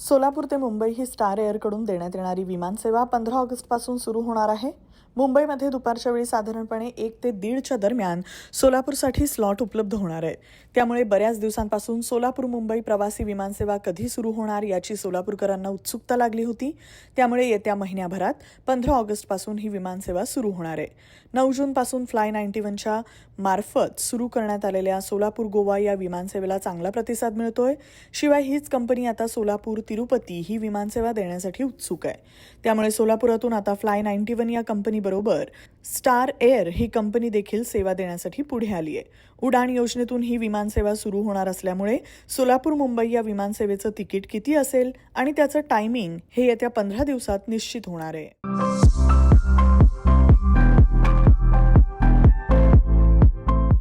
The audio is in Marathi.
सोलापूर ते मुंबई ही स्टार एअरकडून देण्यात येणारी विमानसेवा पंधरा ऑगस्टपासून सुरू होणार आहे. मुंबईमध्ये दुपारच्या वेळी साधारणपणे एक ते दीडच्या दरम्यान सोलापूरसाठी स्लॉट उपलब्ध होणार आहे. त्यामुळे बऱ्याच दिवसांपासून सोलापूर मुंबई प्रवासी विमानसेवा कधी सुरू होणार याची सोलापूरकरांना उत्सुकता लागली होती. त्यामुळे येत्या महिन्याभरात पंधरा ऑगस्टपासून ही विमानसेवा सुरू होणार आहे. नऊ जूनपासून फ्लाय नाईन्टी वनच्या मार्फत सुरू करण्यात आलेल्या सोलापूर गोवा या विमानसेवेला चांगला प्रतिसाद मिळतोय. शिवाय हीच कंपनी आता सोलापूर तिरुपती ही विमानसेवा देण्यासाठी उत्सुक आहे. त्यामुळे सोलापुरातून आता फ्लाय नाईन्टी वन या कंपनी कंपनीबरोबर स्टार एअर ही कंपनी देखील सेवा देण्यासाठी पुढे आली आहे. उडाण योजनेतून ही विमानसेवा सुरू होणार असल्यामुळे सोलापूर मुंबई या विमानसेवेचं तिकीट किती असेल आणि त्याचं टायमिंग हे येत्या पंधरा दिवसात निश्चित होणार आहे.